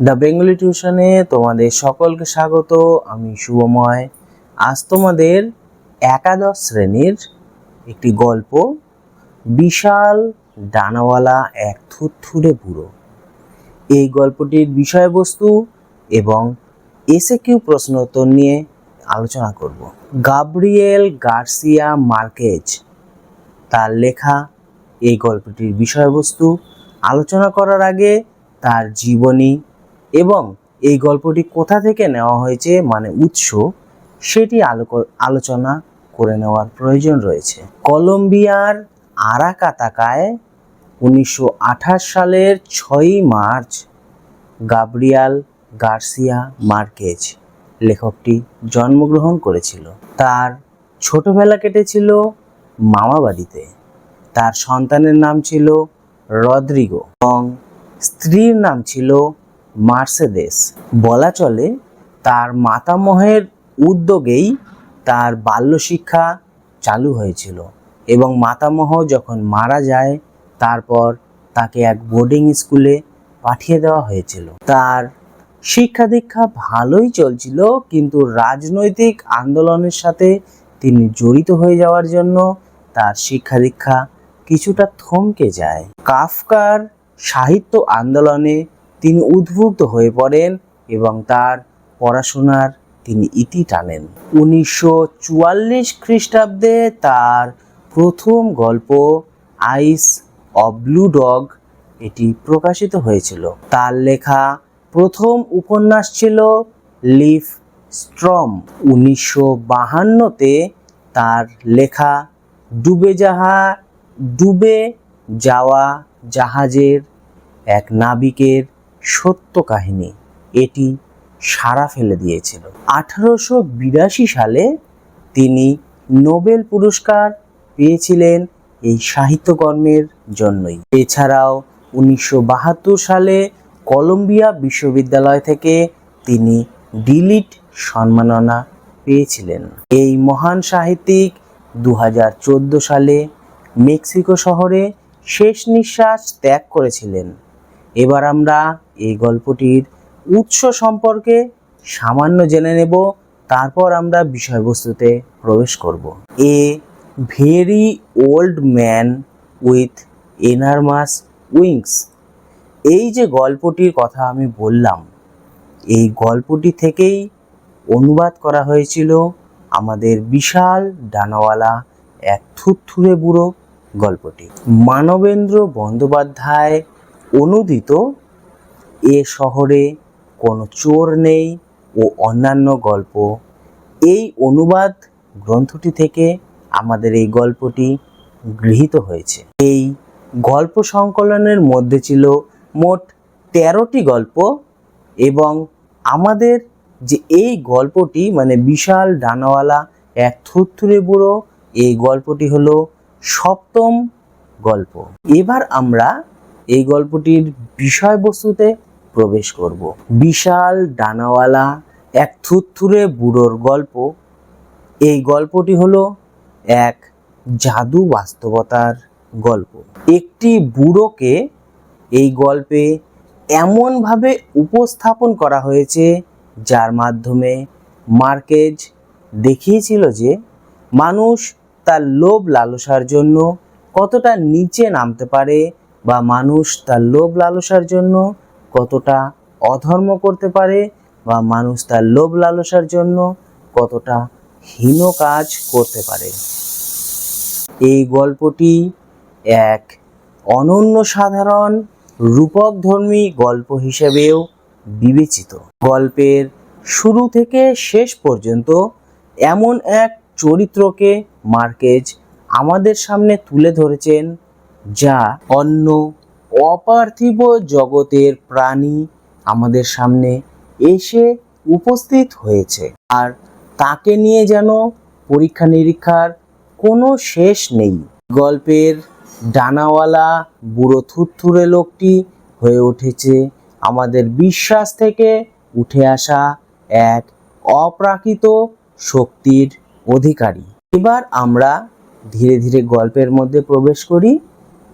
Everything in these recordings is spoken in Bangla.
দ্য বেঙ্গলি টিউশনে তোমাদের সকলকে স্বাগত, আমি শুভময়। আজ তোমাদের একাদশ শ্রেণির একটি গল্প, বিশাল ডানাওয়ালা এক থুরথুরে বুড়ো। এই গল্পটির বিষয়বস্তু এবং এসে কিউ প্রশ্নোত্তর নিয়ে আলোচনা করব। গাব্রিয়েল গার্সিয়া মার্কেজ, তার লেখা এই গল্পটির বিষয়বস্তু। আলোচনা করার আগে তার জীবনী এবং এই গল্পটি কোথা থেকে নেওয়া হয়েছে মানে উৎস, সেটি আলো- আলোচনা করে নেওয়ার প্রয়োজন রয়েছে। কলম্বিয়ার আরাকাতাকায় উনিশশো আঠাশ সালের ছয়ই মার্চ গাব্রিয়াল গার্সিয়া মার্কেজ লেখকটি জন্মগ্রহণ করেছিল। তার ছোটবেলা কেটেছিল মামা বাড়িতে তার সন্তানের নাম ছিল রদ্রিগো এবং স্ত্রীর নাম ছিল মার্সেদেস। বলা চলে, তার মাতামহের উদ্যোগেই তার বাল্য শিক্ষা চালু হয়েছিল এবং মাতামহ যখন মারা যায়, তারপর তাকে এক বোর্ডিং স্কুলে পাঠিয়ে দেওয়া হয়েছিল। তার শিক্ষা দীক্ষা ভালোই চলছিল, কিন্তু রাজনৈতিক আন্দোলনের সাথে তিনি জড়িত হয়ে যাওয়ার জন্য তার শিক্ষা দীক্ষা কিছুটা থমকে যায়। কাফকার সাহিত্য আন্দোলনে তিনি উদ্বুদ্ধ হয়ে পড়েন এবং তার পড়াশোনার তিনি ইতি টানেন। উনিশশো চুয়াল্লিশ খ্রিস্টাব্দে তার প্রথম গল্প আইস অব ব্লু ডগ এটি প্রকাশিত হয়েছিল। তার লেখা প্রথম উপন্যাস ছিল লিফ স্ট্রম। উনিশশো বাহান্নতে তার লেখা ডুবে যাহা, ডুবে যাওয়া জাহাজের এক নাবিকের সত্য কাহিনী। এটি সাড়া ফেলে দিয়েছিল। আঠারোশো বিরাশি সালে তিনি নোবেল পুরস্কার পেয়েছিলেন এই সাহিত্যকর্মের জন্যই। এছাড়াও উনিশশো বাহাত্তর সালে কলম্বিয়া বিশ্ববিদ্যালয় থেকে তিনি ডিলিট সম্মাননা পেয়েছিলেন। এই মহান সাহিত্যিক দু হাজার চোদ্দ সালে মেক্সিকো শহরে শেষ নিঃশ্বাস ত্যাগ করেছিলেন। এবার আমরা এই গল্পটির উৎস সম্পর্কে সামান্য জেনে নেব, তারপর আমরা বিষয়বস্তুতে প্রবেশ করব। A very old man with enormous wings এই যে গল্পটির কথা আমি বললাম, এই গল্পটি থেকেই অনুবাদ করা হয়েছিল আমাদের বিশাল ডানাওয়ালা এক থুরথুরে বুড়ো গল্পটি। মানবেন্দ্র বন্দ্যোপাধ্যায় অনুদিত, এ শহরে কোনো চোর নেই ও অন্যান্য গল্প। এই অনুবাদ গ্রন্থটি থেকে আমাদের এই গল্পটি গৃহীত হয়েছে। এই গল্প সংকলনের মধ্যে ছিল মোট তেরোটি গল্প এবং আমাদের যে এই গল্পটি মানে বিশাল ডানাওয়ালা এক থুরথুরে বুড়ো, এই গল্পটি হলো সপ্তম গল্প। এবার আমরা এই গল্পটির বিষয়বস্তুতে প্রবেশ করব। বিশাল ডানাওয়ালা, এক থুরথুরে বুড়োর গল্প। এই গল্পটি হলো এক জাদু বাস্তবতার গল্প। একটি বুড়োকে এই গল্পে এমনভাবে উপস্থাপন করা হয়েছে, যার মাধ্যমে মার্কেজ দেখিয়েছিল যে মানুষ তার লোভ লালসার জন্য কতটা নিচে নামতে পারে বা মানুষ তার লোভ লালসার জন্য কতটা অধর্ম করতে পারে বা মানুষ তার লোভ লালসার জন্য কতটা হীন কাজ করতে পারে। এই গল্পটি এক অনন্য সাধারণ রূপকধর্মী গল্প হিসেবেও বিবেচিত। গল্পের শুরু থেকে শেষ পর্যন্ত এমন এক চরিত্রকে মার্কেজ আমাদের সামনে তুলে ধরেছেন যা অন্য অপার্থিব জগতের প্রাণী আমাদের সামনে এসে উপস্থিত হয়েছে। আর তাকে নিয়ে যেন পরীক্ষা নিরীক্ষার কোনো শেষ নেই। গল্পের ডানাওয়ালা বুড়ো থুরথুরে লোকটি হয়ে উঠেছে আমাদের বিশ্বাস থেকে উঠে আসা এক অপ্রাকৃত শক্তির অধিকারী। এবার আমরা ধীরে ধীরে গল্পের মধ্যে প্রবেশ করি।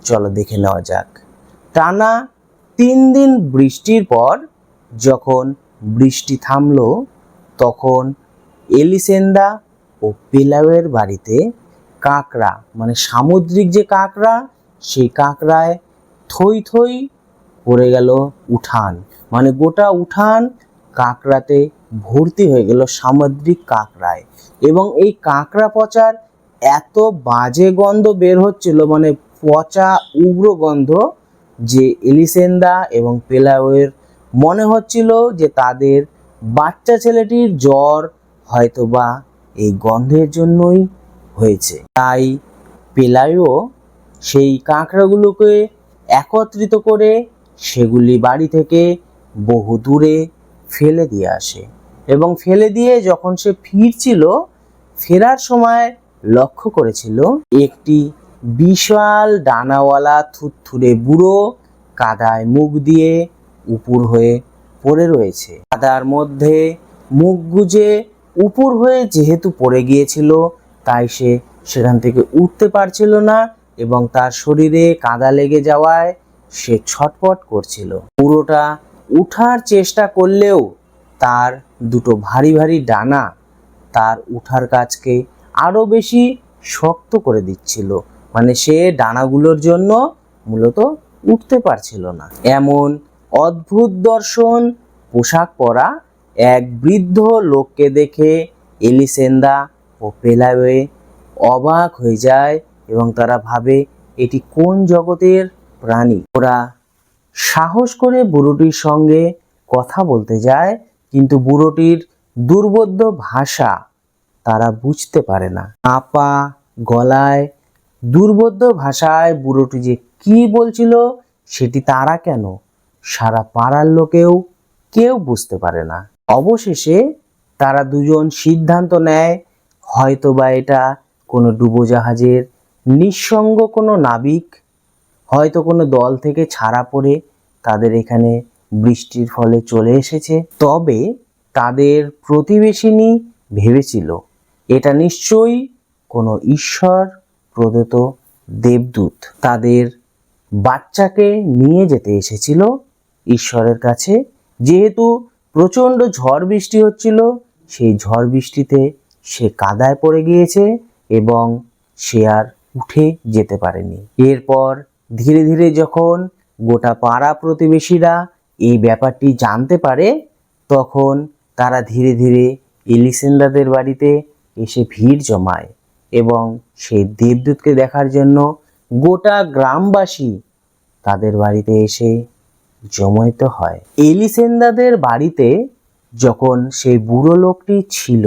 চলো দেখে নেওয়া যাক। টানা তিন দিন বৃষ্টির পর যখন বৃষ্টি থামলো, তখন এলিসেন্দা ও পেলাওয়ের বাড়িতে কাকড়া মানে সামুদ্রিক যে কাকড়া, সেই কাকড়ায় থই থই পড়ে গেল উঠান। মানে গোটা উঠান কাকড়াতে ভর্তি হয়ে গেল সামুদ্রিক কাকড়ায়। এবং এই কাকড়া পচার এত বাজে গন্ধ বের হচ্ছিল মানে পচা উগ্র গন্ধ যে এলিসেন্দা এবং পেলাওয়ের মনে হচ্ছিল যে তাদের বাচ্চা ছেলেটির জ্বর হয়তোবা এই গন্ধের জন্যই হয়েছে। তাই পেলাইও সেই কাঁকড়াগুলোকে একত্রিত করে সেগুলি বাড়ি থেকে বহু দূরে ফেলে দিয়ে আসে এবং ফেলে দিয়ে যখন সে ফিরছিল, ফেরার সময় লক্ষ্য করেছিল, একটি বিশাল ডানাওয়ালা থুরথুরে বুড়ো কাদায় মুখ দিয়ে উপুর হয়ে পড়ে রয়েছে। কাদার মধ্যে মুখ গুজে উপুর হয়ে যেহেতু পড়ে গিয়েছিল, তাই সে সেখান থেকে উঠতে পারছিল না এবং তার শরীরে কাদা লেগে যাওয়ায় সে ছটপট করছিল। পুরোটা উঠার চেষ্টা করলেও তার দুটো ভারী ভারী ডানা তার উঠার কাজকে আরও বেশি শক্ত করে দিচ্ছিল। মানে সে ডানাগুলোর জন্য মূলত উঠতে পারছিল না। এমন অদ্ভুত দর্শন, পোশাক পরা এক বৃদ্ধ লোককে দেখে এলিসেন্দা ও পেলাওয়ে অবাক হয়ে যায় এবং তারা ভাবে, এটি কোন জগতের প্রাণী? ওরা সাহস করে বুড়োটির সঙ্গে কথা বলতে যায়, কিন্তু বুড়োটির দুর্বোধ্য ভাষা তারা বুঝতে পারে না। আপা গলায় দুর্বোধ্য ভাষায় বুড়োটি যে কি বলছিল সেটি তারা কেন? সারা পাড়ার লোকেও কেউ বুঝতে পারে না। অবশেষে তারা দুজন সিদ্ধান্ত নেয় হয়তো বা এটা কোনো ডুবোজাহাজের নিঃসঙ্গ কোনো নাবিক, হয়তো কোনো দল থেকে ছাড়া পড়ে তাদের এখানে বৃষ্টির ফলে চলে এসেছে। তবে তাদের প্রতিবেশিনী ভেবেছিল, এটা নিশ্চয়ই কোনো ঈশ্বর প্রদত্ত দেবদূত তাদের বাচ্চাকে নিয়ে যেতে এসেছিল ঈশ্বরের কাছে। যেহেতু প্রচণ্ড ঝড় বৃষ্টি হচ্ছিল, সেই ঝড় বৃষ্টিতে সে কাদায় পড়ে গিয়েছে এবং সে আর উঠে যেতে পারেনি। এরপর ধীরে ধীরে যখন গোটা পাড়া প্রতিবেশীরা এই ব্যাপারটি জানতে পারে, তখন তারা ধীরে ধীরে এলিসেন্দাদের বাড়িতে এসে ভিড় জমায়। এবং সেই দেবদূতকে দেখার জন্য গোটা গ্রামবাসী তাদের বাড়িতে এসে জমায়িত হয়। এলিসেন্দাদের বাড়িতে যখন সেই বুড়ো লোকটি ছিল,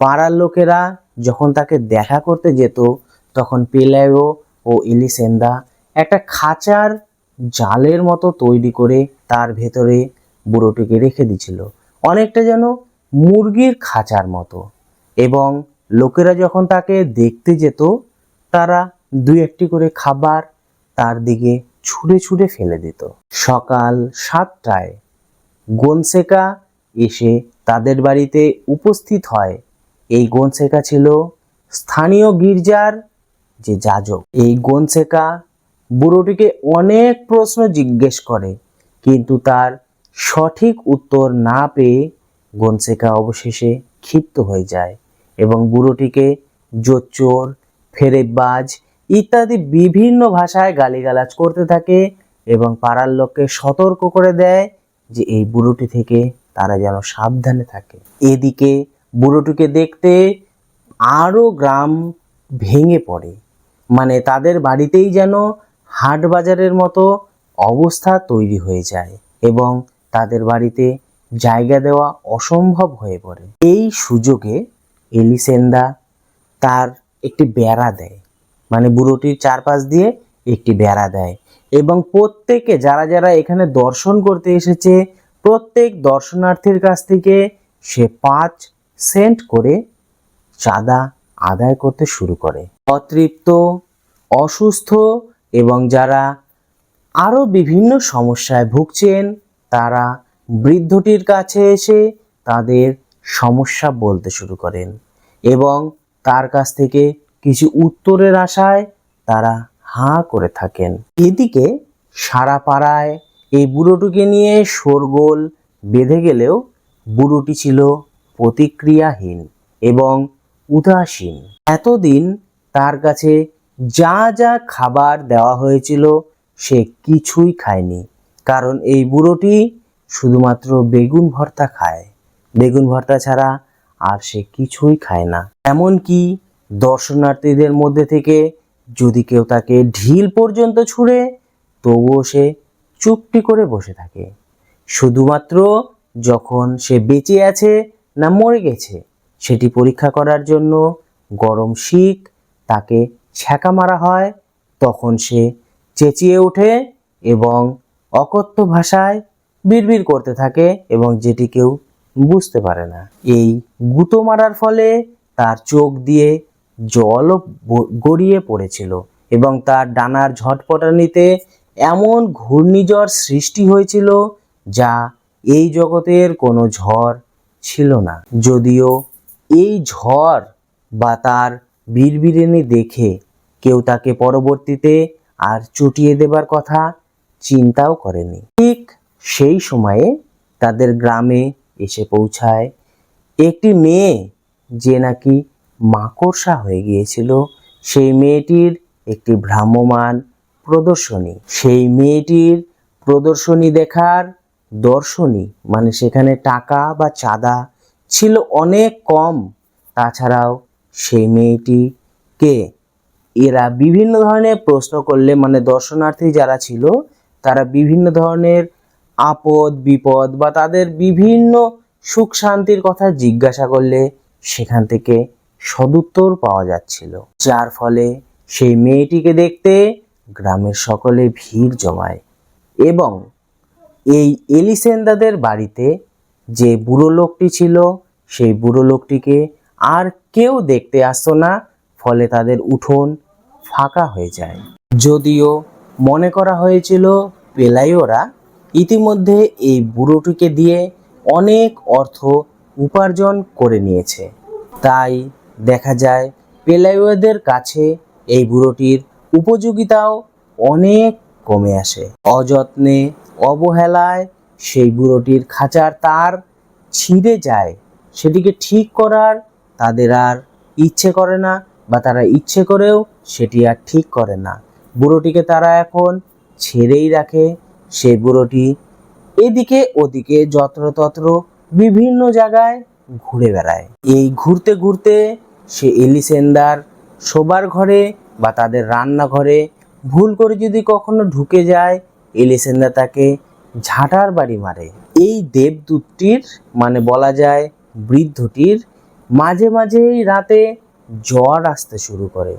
পাড়ার লোকেরা যখন তাকে দেখা করতে যেত, তখন পেলায়ো ও এলিসেন্দা একটা খাঁচার জালের মতো তৈরি করে তার ভেতরে বুড়োটিকে রেখে দিছিল অনেকটা যেন মুরগির খাঁচার মতো এবং লোকেরা যখন তাকে দেখতে যেত, তারা দুই একটি করে খাবার তার দিকে ছুঁড়ে ছুঁড়ে ফেলে দিত। সকাল সাতটায় গনসেকা এসে তাদের বাড়িতে উপস্থিত হয়। এই গনসেকা ছিল স্থানীয় গির্জার যে যাজক। এই গনসেকা বুড়োটিকে অনেক প্রশ্ন জিজ্ঞেস করে, কিন্তু তার সঠিক উত্তর না পেয়ে গনসেকা অবশেষে ক্ষিপ্ত হয়ে যায়। এবং বুড়োটিকে জোচ্চোর ফেরেবাজ ইত্যাদি বিভিন্ন ভাষায় গালিগালাজ করতে থাকে এবং পাড়ার লোককে সতর্ক করে দেয় যে এই বুড়োটি থেকে তারা যেন সাবধানে থাকে। এদিকে বুড়োটিকে দেখতে আরও গ্রাম ভেঙে পড়ে। মানে তাদের বাড়িতেই যেন হাট বাজারের মতো অবস্থা তৈরি হয়ে যায় এবং তাদের বাড়িতে জায়গা দেওয়া অসম্ভব হয়ে পড়ে। এই সুযোগে এলিসেন্দা তার একটি বেড়া দেয়। মানে বুড়োটির চারপাশ দিয়ে একটি বেড়া দেয়। এবং প্রত্যেকে যারা যারা এখানে দর্শন করতে এসেছে, প্রত্যেক দর্শনার্থীর কাছ থেকে সে পাঁচ সেন্ট করে চাঁদা আদায় করতে শুরু করে। অতৃপ্ত, অসুস্থ এবং যারা আরও বিভিন্ন সমস্যায় ভুগছেন, তারা বৃদ্ধটির কাছে এসে তাদের সমস্যা বলতে শুরু করেন। এবং তার কাছ থেকে কিছু উত্তরের আশায় তারা হাঁ করে থাকেন। এদিকে সারা পাড়ায় এই বুড়োটিকে নিয়ে শোরগোল বেঁধে গেলেও বুড়োটি ছিল প্রতিক্রিয়াহীন এবং উদাসীন। এতদিন তার কাছে যা যা খাবার দেওয়া হয়েছিল সে কিছুই খায়নি, কারণ এই বুড়োটি শুধুমাত্র বেগুন ভর্তা খায়। বেগুন ভর্তা ছাড়া আর সে কিছুই খায় না। এমনকি দর্শনার্থীদের মধ্যে থেকে যদি কেউ তাকে ঢিল পর্যন্ত ছুঁড়ে, তবুও সে চুপটি করে বসে থাকে। শুধুমাত্র যখন সে বেঁচে আছে না মরে গেছে, সেটি পরীক্ষা করার জন্য গরম শিক তাকে ছ্যাঁকা মারা হয়, তখন সে চেঁচিয়ে ওঠে এবং অকথ্য ভাষায় বিড়বিড় করতে থাকে এবং যেটি কেউ বুঝতে পারে না। এই গুঁতো মারার ফলে তার চোখ দিয়ে জলও গড়িয়ে পড়েছিল এবং তার ডানার ঝটপটানিতে এমন ঘূর্ণিঝড় সৃষ্টি হয়েছিল যা এই জগতের কোনো ঝড় ছিল না। যদিও এই ঝড় বা তার বীরবিরেনি দেখে কেউ তাকে পরবর্তীতে আর চটিয়ে দেবার কথা চিন্তাও করেনি। ঠিক সেই সময়ে তাদের গ্রামে এসে পৌঁছায়। একটি মেয়ে যে নাকি মাকড়সা হয়ে গিয়েছিল, সেই মেয়েটির একটি ভ্রাম্যমান প্রদর্শনী। সেই মেয়েটির প্রদর্শনী দেখার দর্শনী মানে সেখানে টাকা বা চাঁদা ছিল অনেক কম। তাছাড়াও সেই মেয়েটিকে এরা বিভিন্ন ধরনের প্রশ্ন করলে মানে দর্শনার্থী যারা ছিল, তারা বিভিন্ন ধরনের আপদ, বিপদ বা তাদের বিভিন্ন সুখ শান্তির কথা জিজ্ঞাসা করলে সেখান থেকে সদুত্তর পাওয়া যাচ্ছিল। যার ফলে সেই মেয়েটিকে দেখতে গ্রামের সকলে ভিড় জমায় এবং এই এলিসেন্দাদের বাড়িতে যে বুড়ো লোকটি ছিল, সেই বুড়ো লোকটিকে আর কেউ দেখতে আসতো না, ফলে তাদের উঠোন ফাঁকা হয়ে যায়। যদিও মনে করা হয়েছিল পেলাইওরা ইতিমধ্যে এই বুড়োটিকে দিয়ে অনেক অর্থ উপার্জন করে নিয়েছে। তাই দেখা যায় পেলাইওদের কাছে এই বুড়োটির উপযোগিতাও অনেক কমে আসে। অযত্নে অবহেলায় সেই বুড়োটির খাঁচার তার ছিঁড়ে যায়। সেটিকে ঠিক করার তাদের আর ইচ্ছে করে না বা তারা ইচ্ছে করেও সেটি আর ঠিক করে না। বুড়োটিকে তারা এখন ছেড়েই রাখে সেই বুড়োটি এদিকে ওদিকে যত্রতত্র বিভিন্ন জায়গায় ঘুরে বেড়ায়। এই ঘুরতে ঘুরতে সে এলিসেন্দার শোবার ঘরে বা তাদের রান্নাঘরে ভুল করে যদি কখনো ঢুকে যায় এলিসেন্দা তাকে ঝাঁটার বাড়ি মারে। এই দেবদূতটির মানে বলা যায় বৃদ্ধটির, মাঝে মাঝেই রাতে জ্বর আসতে শুরু করে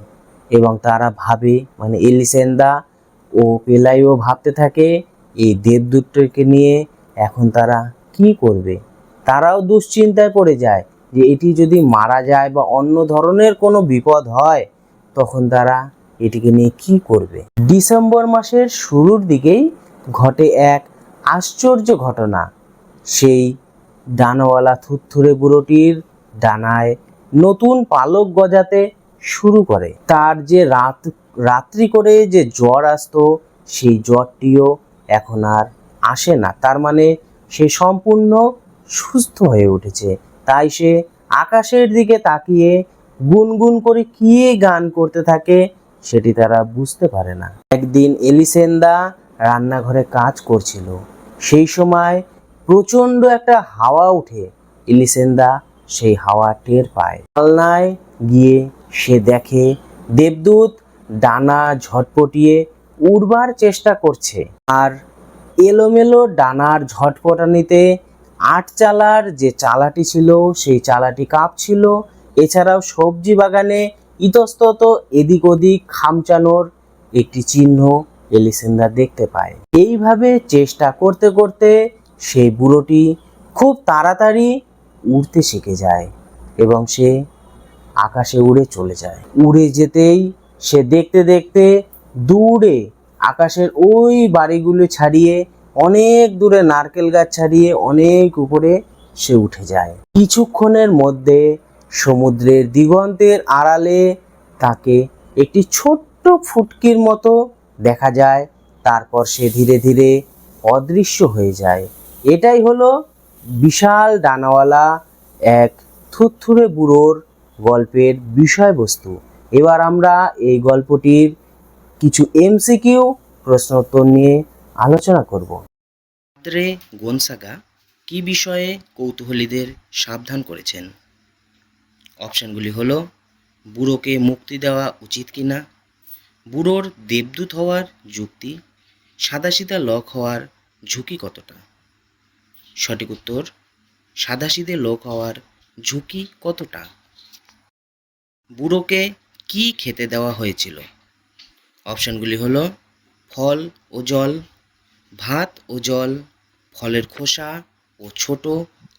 এবং তারা ভাবে মানে এলিসেন্দা ও পেলাইও ভাবতে থাকে এই দেবদূতটিকে নিয়ে এখন তারা কি করবে? তারাও দুশ্চিন্তায় পড়ে যায় যে এটি যদি মারা যায় বা অন্য ধরনের কোনো বিপদ হয়, তখন তারা এটিকে নিয়ে কি করবে? ডিসেম্বর মাসের শুরুর দিকেই ঘটে এক আশ্চর্য ঘটনা। সেই ডানাওয়ালা থুরথুরে বুড়োটির ডানায় নতুন পালক গজাতে শুরু করে। তার যে রাত, রাত্রি করে যে জ্বর আসতো, সেই জ্বরটিও এখন আর আসে না। তার মানে সে সম্পূর্ণ সুস্থ হয়ে উঠেছে। তাই সে আকাশের দিকে তাকিয়ে গুনগুন করে কি গান করতে থাকে সেটি তারা বুঝতে পারে না। একদিন এলিসেন্দা রান্নাঘরে কাজ করছিল। সেই সময় প্রচণ্ড একটা হাওয়া উঠে এলিসেন্দা সেই হাওয়া টের পায়। পালনায় গিয়ে সে দেখে দেবদূত ডানা ঝটপটিয়ে উড়বার চেষ্টা করছে। আর এলোমেলো ডানার ঝটপটানিতে আট চালার যে চালাটি ছিল, সেই চালাটি কাঁপছিল। এছাড়াও সবজি বাগানে ইতস্তত এদিক ওদিক খামচানোর একটি চিহ্ন এলিসেন্দা দেখতে পায়। এইভাবে চেষ্টা করতে করতে সেই বুড়োটি খুব তাড়াতাড়ি উড়তে শিখে যায় এবং সে আকাশে উড়ে চলে যায়। উড়ে যেতেই সে দেখতে দেখতে দূরে, আকাশের ওই বাড়িগুলো ছাড়িয়ে, অনেক দূরে নারকেল গাছ ছাড়িয়ে অনেক উপরে সে উঠে যায়। কিছুক্ষণের মধ্যে সমুদ্রের দিগন্তের আড়ালে তাকে একটি ছোট্ট ফুটকির মতো দেখা যায়। তারপর সে ধীরে ধীরে অদৃশ্য হয়ে যায়। এটাই হলো বিশাল ডানাওয়ালা এক থুরথুরে বুড়োর গল্পের বিষয়বস্তু। এবার আমরা এই গল্পটির কিছু এমসিকিউ প্রশ্ন উত্তর নিয়ে আলোচনা করব। রে গোনসাগা কি বিষয়ে কৌতূহলীদের সাবধান করেছেন? অপশানগুলি হলো, বুড়োকে মুক্তি দেওয়া উচিত কিনা? বুড়োর দেবদূত হওয়ার যুক্তি, সাদাসিধা লোক হওয়ার ঝুঁকি কতটা? সঠিক উত্তর, সাদাসিধে লোক হওয়ার ঝুঁকি কতটা? বুড়োকে কি খেতে দেওয়া হয়েছিল? অপশানগুলি হলো ফল ও জল, ভাত ও জল, ফলের খোসা ও ছোট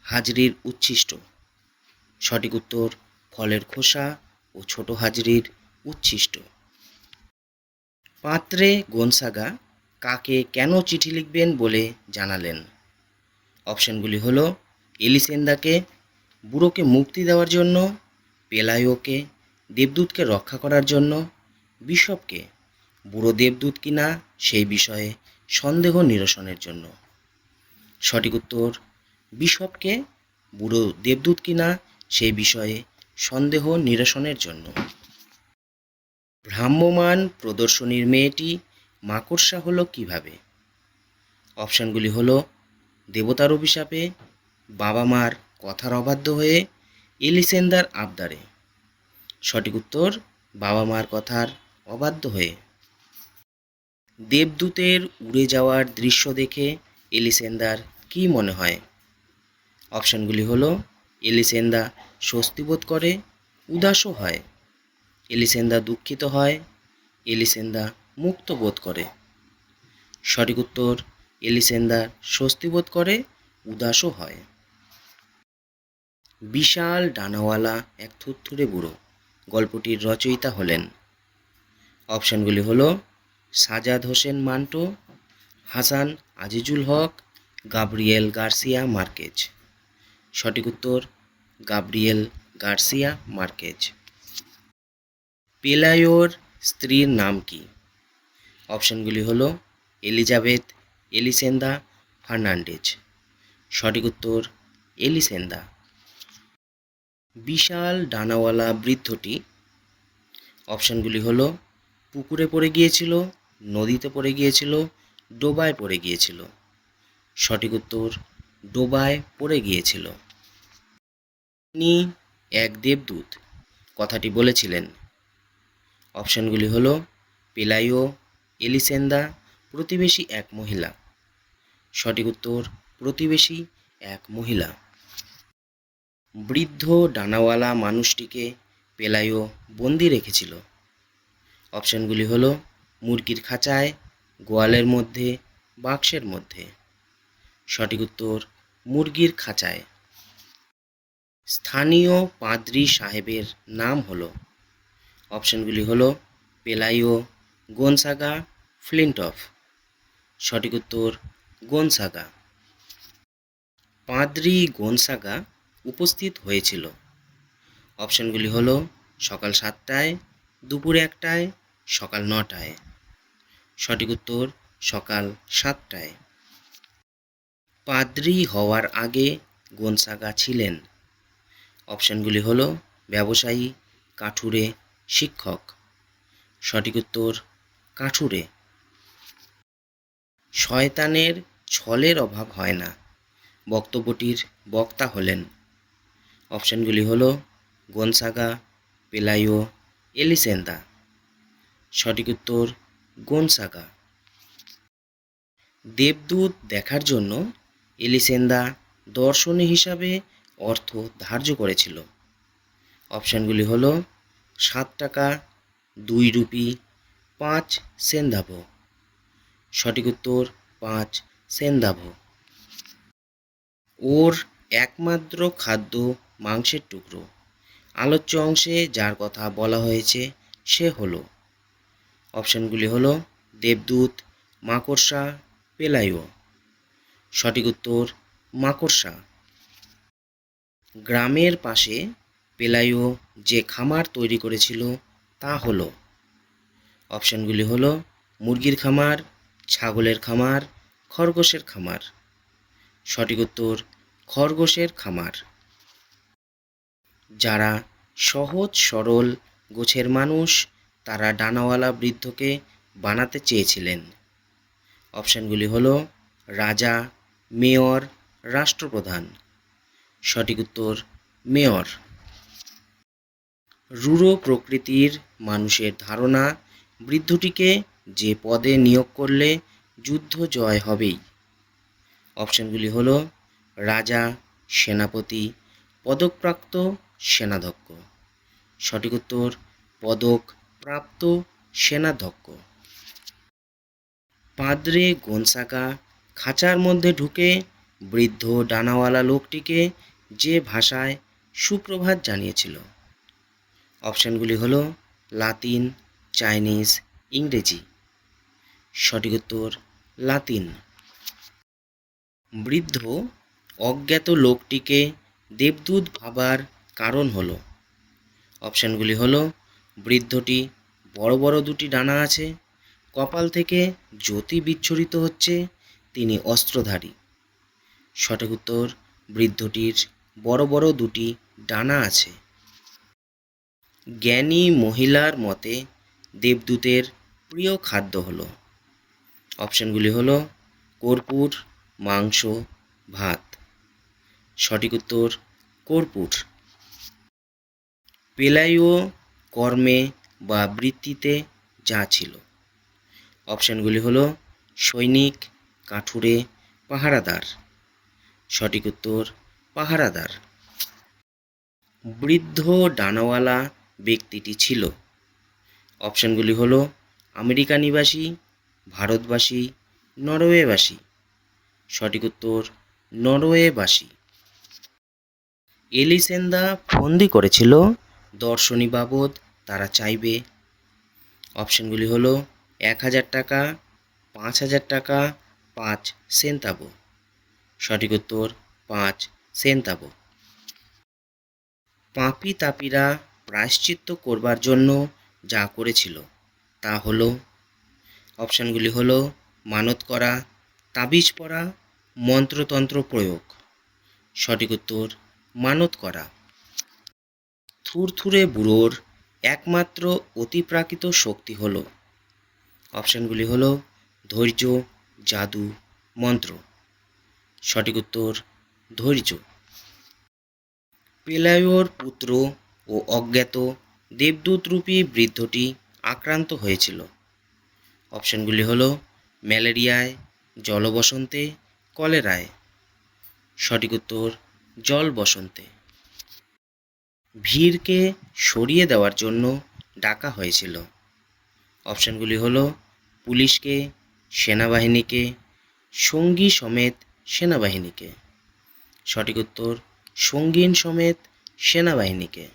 হাজরির উচ্ছিষ্ট। সঠিক উত্তর, ফলের খোসা ও ছোট হাজরির উচ্ছিষ্ট। পাত্রে গোনসাগা কাকে কেন চিঠি লিখবেন বলে জানালেন। অপশানগুলি হলো, এলিসেন্দাকে, বুড়োকে মুক্তি দেওয়ার জন্য পেলায়োকে দেবদূতকে রক্ষা করার জন্য, বিশপকে বুড়ো দেবদূত কিনা সেই বিষয়ে সন্দেহ নিরসনের জন্য। সঠিক উত্তর, বিশপকে বুড়ো দেবদূত কিনা সেই বিষয়ে সন্দেহ নিরসনের জন্য। ভ্রাম্যমান প্রদর্শনীর মেয়েটি মাকড়সা হলো কীভাবে? অপশানগুলি হলো, দেবতার অভিশাপে বাবা মার কথার অবাধ্য হয়ে এলিসেন্দার আবদারে। সঠিক উত্তর, বাবা মার কথার অবাধ্য হয়ে। দেবদূতের উড়ে যাওয়ার দৃশ্য দেখে এলিসেন্দার কি মনে হয়? অপশানগুলি হলো, এলিসেন্দা স্বস্তিবোধ করে, উদাসও হয়। এলিসেন্দা দুঃখিত হয়, এলিসেন্দা মুক্ত বোধ করে। সঠিক উত্তর, এলিসেন্দা স্বস্তিবোধ করে, উদাসও হয়। বিশাল ডানাওয়ালা এক থুরথুরে বুড়ো, গল্পটির রচয়িতা হলেন। অপশানগুলি হলো Sajjad Hossain Manto, Hasan Azizul Haque, Gabriel Garcia Marquez. সঠিক উত্তর, গাব্রিয়েল গার্সিয়া মার্কেজ। পেলায়োর স্ত্রীর নাম কি? অপশানগুলি হল এলিজাবেথ এলিসেন্দা ফার্নান্ডেজ। সঠিক উত্তর, এলিসেন্দা। বিশাল ডানাওয়ালা বৃদ্ধটি। অপশানগুলি হল, পুকুরে পড়ে গিয়েছিল নদীতে পড়ে গিয়েছিল, ডোবায় পড়ে গিয়েছিল। সঠিক উত্তর, ডোবায় পড়ে গিয়েছিল। তিনি এক দেবদূত, কথাটি বলেছিলেন। অপশানগুলি হলো, পেলাইও, এলিসেন্দা, প্রতিবেশী এক মহিলা। সঠিক উত্তর, প্রতিবেশী এক মহিলা। বৃদ্ধ ডানাওয়ালা মানুষটিকে পেলাইও বন্দি রেখেছিল। অপশানগুলি হলো মুরগির খাঁচায়, গোয়ালের মধ্যে, বাক্সের মধ্যে। সঠিক উত্তর, মুরগির খাঁচায়। স্থানীয় পাদ্রি সাহেবের নাম হলো। অপশানগুলি হলো পেলাইও, গোনসাগা, ফ্লিন্টফ। সঠিক উত্তর, গোনসাগা। পাদ্রি গোনসাগা উপস্থিত হয়েছিল। অপশানগুলি হলো সকাল সাতটায়, দুপুর একটায়, সকাল নটায়। সঠিক উত্তর, সকাল সাতটায়। পাদ্রি হওয়ার আগে গোনসাগা ছিলেন। অপশানগুলি হল, ব্যবসায়ী, কাঠুরে, শিক্ষক। সঠিক উত্তর, কাঠুরে। শয়তানের ছলের অভাব হয় না, বক্তব্যটির বক্তা হলেন। অপশানগুলি হল, গোনসাগা, পেলাইও, এলিসেন্দা। সঠিক উত্তর গোনসাগা দেবদূত দেখার জন্য এলিসেন্দা দর্শনী হিসাবে অর্থ ধার্য করেছিল। অপশানগুলি হলো, সাত টাকা, দুই রুপি, পাঁচ সেন্দাভ। সঠিক উত্তর, পাঁচ সেন্দাভ। ওর একমাত্র খাদ্য মাংসের টুকরো। আলোচ্য অংশে যার কথা বলা হয়েছে সে হলো অপশানগুলি হলো দেবদূত, মাকড়সা, পেলাইও। সঠিক উত্তর, মাকড়সা। গ্রামের পাশে পেলাইও যে খামার তৈরি করেছিল তা হলো। অপশানগুলি হলো মুরগির খামার, ছাগলের খামার, খরগোশের খামার। সঠিক উত্তর, খরগোশের খামার। যারা সহজ, সরল, গোছের মানুষ তারা ডানাওয়ালা বৃদ্ধকে বানাতে চেয়েছিলেন। অপশানগুলি হলো, রাজা, মেয়র, রাষ্ট্রপ্রধান। সঠিক উত্তর, মেয়র। রূঢ় প্রকৃতির মানুষের ধারণা, বৃদ্ধটিকে যে পদে নিয়োগ করলে যুদ্ধ জয় হবেই। অপশানগুলি হলো, রাজা, সেনাপতি, পদকপ্রাপ্ত সেনাধ্যক্ষ। সঠিক উত্তর, পদক প্রাপ্ত সেনাধ্যক্ষ। পাদ্রে গোনসাকা খাঁচার মধ্যে ঢুকে বৃদ্ধ ডানাওয়ালা লোকটিকে যে ভাষায় সুপ্রভাত জানিয়েছিল। অপশানগুলি হল লাতিন, চাইনিজ, ইংরেজি। সঠিক উত্তর, লাতিন। বৃদ্ধ অজ্ঞাত লোকটিকে দেবদূত ভাবার কারণ হল। অপশানগুলি হল বৃদ্ধটি বড় বড় দুটি ডানা আছে। কপাল থেকে জ্যোতি বিচ্ছরিত হচ্ছে তিনি অস্ত্রধারী। সঠিক উত্তর, বৃদ্ধটির বড় বড় দুটি ডানা আছে। জ্ঞানী মহিলার মতে দেবদূতের প্রিয় খাদ্য হলো। অপশানগুলি হলো কর্পূর, মাংস, ভাত। সঠিক উত্তর, কর্পূর। পেলাইও কর্মে বা বৃত্তিতে যা ছিল। অপশানগুলি হলো সৈনিক, কাঠুরে, পাহারাদার। সঠিক উত্তর, পাহারাদার। বৃদ্ধ ডানাওয়ালা ব্যক্তিটি ছিল। অপশানগুলি হল আমেরিকা নিবাসী, ভারতবাসী, নরওয়েবাসী। সঠিক উত্তর, নরওয়েবাসী। এলিসেন্দা ফন্দি করেছিল দর্শনী বাবদ তারা চাইবে। অপশানগুলি হলো, এক হাজার টাকা, পাঁচ হাজার টাকা, পাঁচ সেন্তাবো। সঠিক উত্তর, পাঁচ সেন্তাবো। পাপি তাপিরা প্রায়শ্চিত্ত করবার জন্য যা করেছিল, তা হলো, অপশানগুলি হলো, মানত করা, তাবিজ পড়া মন্ত্রতন্ত্র প্রয়োগ। সঠিক উত্তর, মানত করা। থুরথুরে বুড়োর একমাত্র অতিপ্রাকৃত শক্তি হলো। অপশানগুলি হল ধৈর্য, জাদু, মন্ত্র। সঠিক উত্তর, ধৈর্য। পেলায়োর পুত্র ও অজ্ঞাত দেবদূতরূপী বৃদ্ধটি আক্রান্ত হয়েছিল। অপশানগুলি হল ম্যালেরিয়ায়, জলবসন্তে, কলেরায়। সঠিক উত্তর জল বসন্তে ভিড়কে সরিয়ে দেওয়ার জন্য ডাকা হয়েছিল। অপশানগুলি হলো, পুলিশকে, সেনাবাহিনীকে, সঙ্গী সমেত সেনাবাহিনীকে। সঠিক উত্তর, সঙ্গীন সমেত সেনাবাহিনীকে।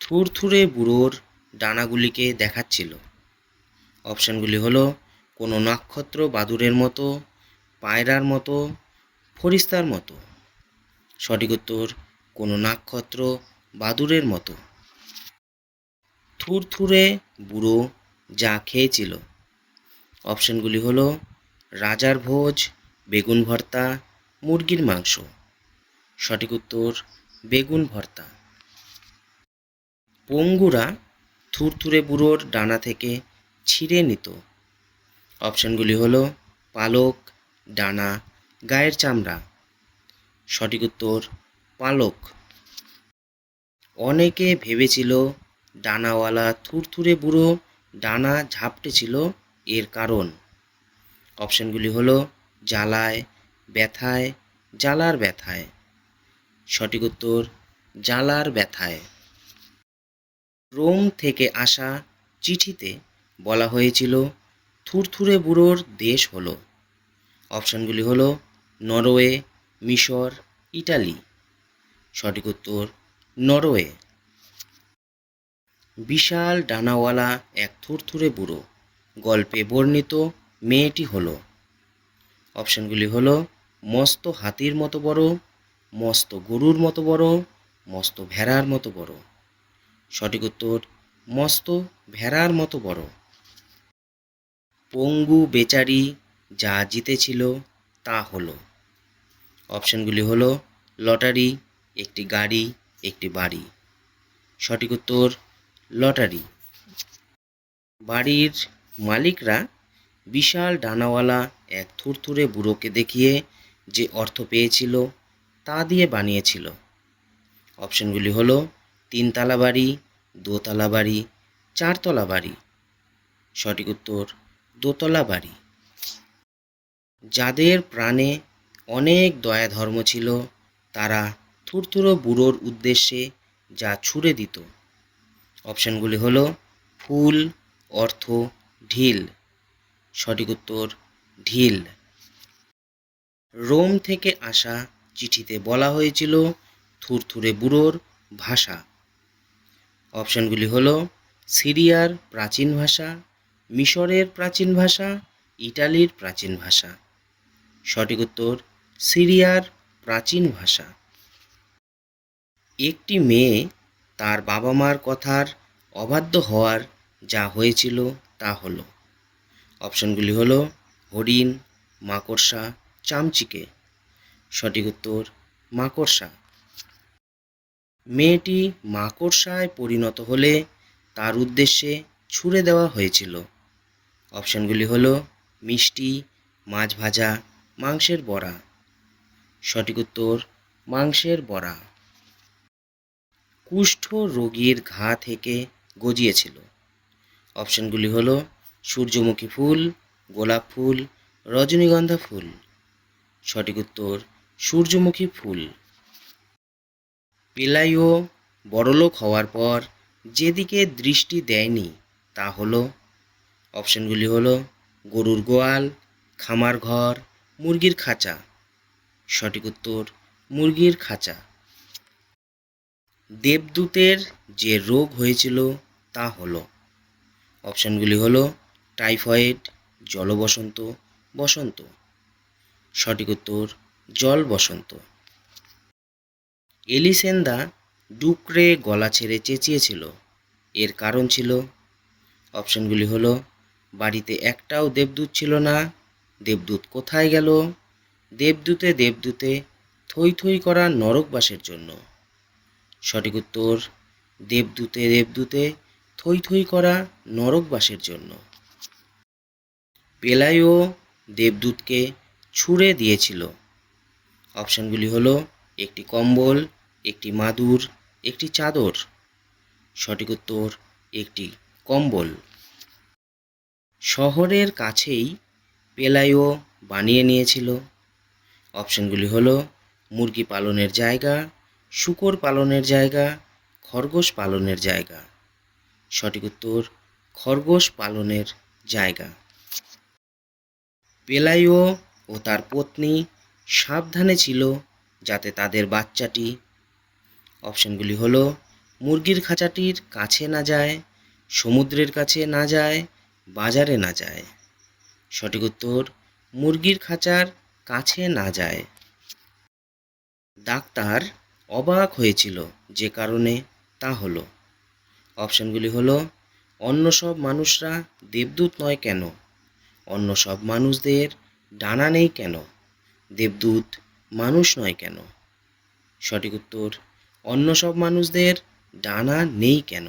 থুরথুরে বুড়োর ডানাগুলিকে দেখাচ্ছিল। অপশানগুলি হলো, কোনো নক্ষত্র বাদুরের মতো, পায়রার মতো, ফরিস্তার মতো। সঠিক উত্তর কোনো নক্ষত্র বাদুরের মতো। থুরথুরে বুড়ো যা খেয়েছিল। অপশানগুলি হলো রাজার ভোজ, বেগুন ভর্তা, মুরগির মাংস। সঠিক উত্তর, বেগুন ভর্তা। পঙ্গুরা থুরথুরে বুড়োর ডানা থেকে ছিঁড়ে নিত। অপশানগুলি হলো পালক, ডানা, গায়ের চামড়া। সঠিক উত্তর পালক। অনেকে ভেবেছিল, ডানাওয়ালা থুরথুরে বুড়ো ডানা ঝাপটেছিল এর কারণ। অপশানগুলি হলো, জ্বালায়, ব্যথায়, জ্বালার ব্যথায়। সঠিক উত্তর, জ্বালার ব্যথায়। রোম থেকে আসা চিঠিতে বলা হয়েছিল, থুরথুরে বুড়োর দেশ হলো। অপশানগুলি হলো, নরওয়ে, মিশর, ইটালি। সঠিক উত্তর, নরওয়ে। বিশাল ডানাওয়ালা এক থুরথুরে বুড়ো। গল্পে বর্ণিত মেয়েটি হলো। অপশানগুলি হলো, মস্ত হাতির মতো বড়, মস্ত গরুর মতো বড়, মস্ত ভেড়ার মতো বড়। সঠিক উত্তর, মস্ত ভেড়ার মতো বড়। পঙ্গু বেচারি যা জিতেছিল তা হলো। অপশানগুলি হলো, লটারি একটি গাড়ি, একটি বাড়ি। সঠিক উত্তর, লটারি। বাড়ির মালিকরা বিশাল ডানাওয়ালা এক থুরথুরে বুড়োকে দেখিয়ে যে অর্থ পেয়েছিল তা দিয়ে বানিয়েছিল। অপশনগুলি হলো তিনতলা বাড়ি, দোতলা বাড়ি, চারতলা বাড়ি। সঠিক উত্তর, দোতলা বাড়ি। যাদের প্রাণে অনেক দয়া ধর্ম ছিল, তারা থুরথুরো বুড়োর উদ্দেশ্যে যা ছুড়ে দিত। অপশনগুলি হলো, ফুল, অর্থ, ঢিল। সঠিক উত্তর, ঢিল। রোম থেকে আসা চিঠিতে বলা হয়েছিল থুরথুরে বুড়োর ভাষা। অপশনগুলি হলো, সিরিয়ার প্রাচীন ভাষা, মিশরের প্রাচীন ভাষা, ইটালির প্রাচীন ভাষা। সঠিক উত্তর, সিরিয়ার প্রাচীন ভাষা। একটি মেয়ে তার বাবা মার কথার অবাধ্য হওয়ার যা হয়েছিল তা হলো। অপশনগুলি হলো হরিণ, মাকড়সা, চামচিকে। সঠিক উত্তর, মাকড়সা। মেয়েটি মাকড়সায় পরিণত হলে তার উদ্দেশ্যে ছুঁড়ে দেওয়া হয়েছিল। অপশনগুলি হলো মিষ্টি, মাছ ভাজা, মাংসের বড়া। সঠিক উত্তর, মাংসের বড়া। কুষ্ঠ রোগীর ঘা থেকে গজিয়েছিল। অপশনগুলি হল সূর্যমুখী ফুল, গোলাপ ফুল, রজনীগন্ধা ফুল। সঠিক উত্তর, সূর্যমুখী ফুল। পেলাইও বড়লোক হওয়ার পর যেদিকে দৃষ্টি দেয়নি, তা হলো অপশনগুলি হলো গরুর গোয়াল, খামার ঘর, মুরগির খাঁচা। সঠিক উত্তর, মুরগির খাঁচা। দেবদূতের যে রোগ হয়েছিল তা হলো। অপশনগুলি হলো টাইফয়েড, জলবসন্ত, বসন্ত। সঠিক উত্তর জল বসন্ত এলিসেন্দা ডুকরে গলা ছেড়ে চেঁচিয়েছিল। এর কারণ ছিল, অপশনগুলি হলো বাড়িতে একটাও দেবদূত ছিল না, দেবদূত কোথায় গেল? দেবদূতে দেবদূতে থই থই করা নরকবাসের জন্য। সঠিক উত্তর দেবদূতে দেবদূতে থই থই করা নরকবাসের জন্য। পেলাইও দেবদূতকে ছুঁড়ে দিয়েছিল। অপশানগুলি হলো, একটি কম্বল, একটি মাদুর, একটি চাদর। সঠিক উত্তর, একটি কম্বল। শহরের কাছেই পেলাইও বানিয়ে নিয়েছিল। অপশানগুলি হলো, মুরগি পালনের জায়গা শূকর পালনের জায়গা, খরগোশ পালনের জায়গা। সঠিক উত্তর, খরগোশ পালনের জায়গা। পেলাইও ও তার পত্নী সাবধানে ছিল যাতে তাদের বাচ্চাটি অপশনগুলি হলো, মুরগির খাঁচাটির কাছে না যায়, সমুদ্রের কাছে না যায়, বাজারে না যায়। সঠিক উত্তর, মুরগির খাঁচার কাছে না যায়। ডাক্তার অবাক হয়েছিল যে কারণে তা হলো। অপশানগুলি হলো, অন্য সব মানুষরা দেবদূত নয় কেন? অন্য সব মানুষদের ডানা নেই কেন? দেবদূত মানুষ নয় কেন? সঠিক উত্তর, অন্য সব মানুষদের ডানা নেই কেন?